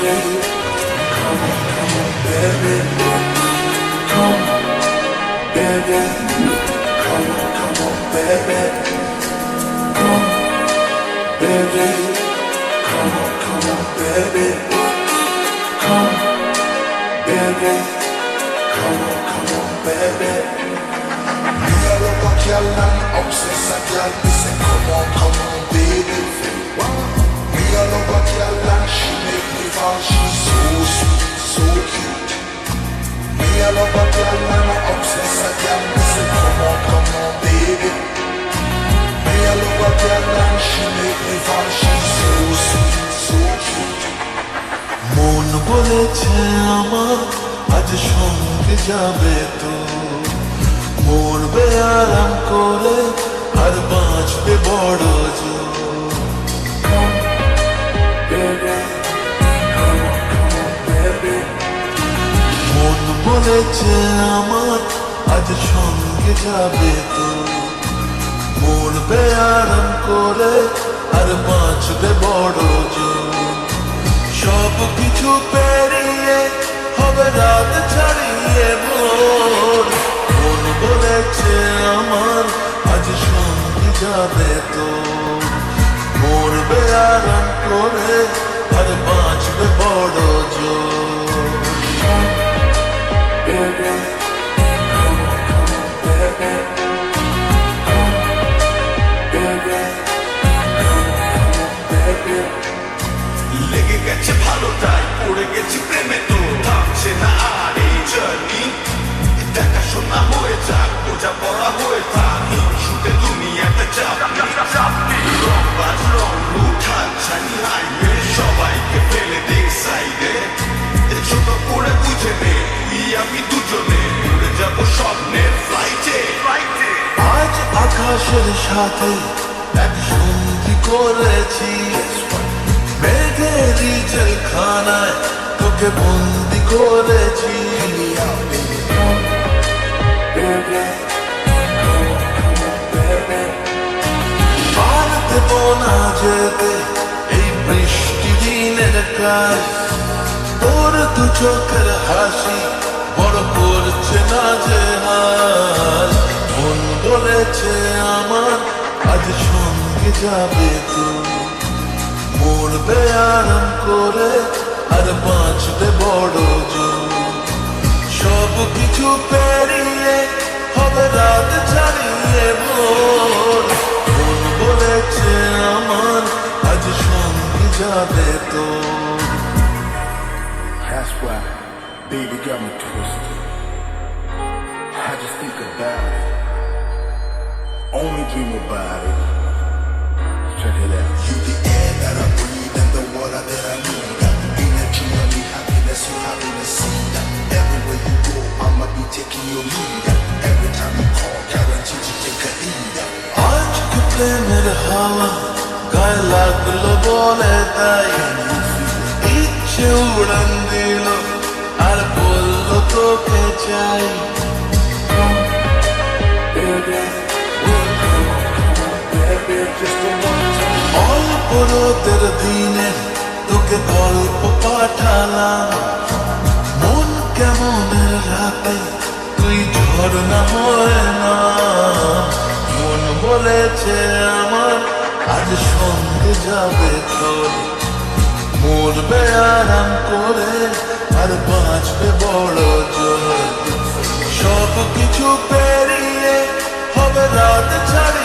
baby Come, come, baby Come, baby Come, baby Come, baby Come, come, baby Come, baby come on, come on মন বলেছে আমার আজ সঙ্গে যাবে তো মরবে আরাম করে আর বাঁচবে বড়. মন বলেছে সঙ্গে যাবে তো। মরবে আরাম করে আর বাঁচবে বড় জোর। সব কিছু পেরিয়ে হবে রাত ছাড়িয়ে ভোর। মন বলেছে আমার আজ সঙ্গে যাবে তো। মরবে আরাম করে আর বাঁচবে লেগে গেছে পড়ে গেছি প্রেমে তো। থামছে না আর এই জার্নি হয়ে যাক, বোঝা পড়া হয়ে থাক। শুতে উঠান ছানি হাইওয়ে। সবাইকে ফেলে সাইডে আমি দুজনে। যাব স্বপ্নের আকাশের সাথে এক সন্ধি করেছি। জেলখানায় তোকে বন্দি করেছি। না যেতে, এই বৃষ্টি দিনের কাজ। তোর দু চোখের হাসি বড় করছে না যে হাল মন বলেছে আমার, আজ সঙ্গে যাবে তো মরবে আরাম করে আর বাঁচবে বড় জোর সব কিছু পেরিয়ে হবে রাত ছাড়িয়ে ভোর মন বলেছে আমার আজ সঙ্গে যাবে তো baby got me twisted. I just think about it. Only dream about it. হাওয়া লাগল বলে তাই ইচ্ছে উড়ান দিল, আর বলল তোকে চাই. অল্প রোদের দিনে তোকে গল্প পাঠালাম। মন কেমনের রাতে তুই ঝর্ণা হয় না। মন বলেছে সঙ্গে যাবে তোর মরবে আরাম করে আর বাঁচবে বড় জোর সব কিছু পেরিয়ে হবে রাত ভোর